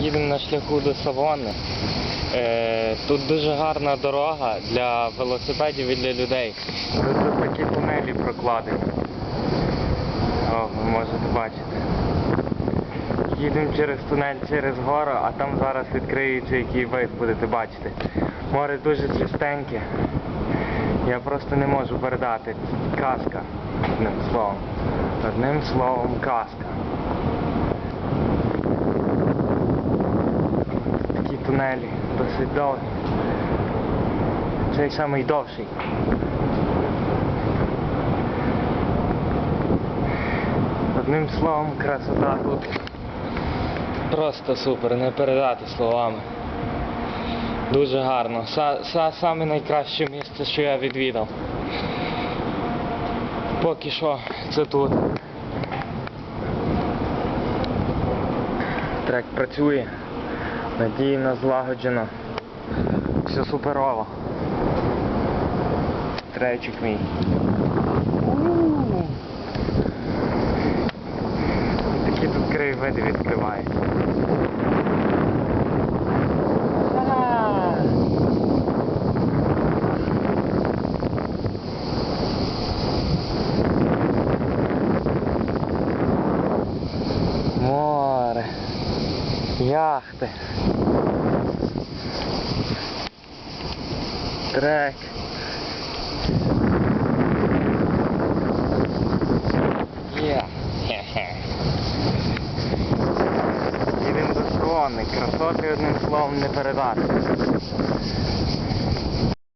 Їдемо на шляху до Савони. Е, тут дуже гарна дорога для велосипедів і для людей. Тут такі тунелі прокладені. О, ви можете бачити. Їдемо через тунель через гору, а там зараз відкриється який вид, будете бачити. Море дуже чистеньке. Я просто не можу передати. Казка. Одним словом. Одним словом, казка. Тунелі досить довгі. Цей самий довший. Одним словом, красота тут. Просто супер, не передати словами. Дуже гарно. Са, са, саме найкраще місце, що я відвідав. Поки що це тут. Трек працює. Надійно, злагоджено. Все суперово. Тречик мій. Такі тут краєвиди відкриваються. Ага. Море. Яхти. Трек. Є. Їдемо до Солони. Красоти одним словом не передати.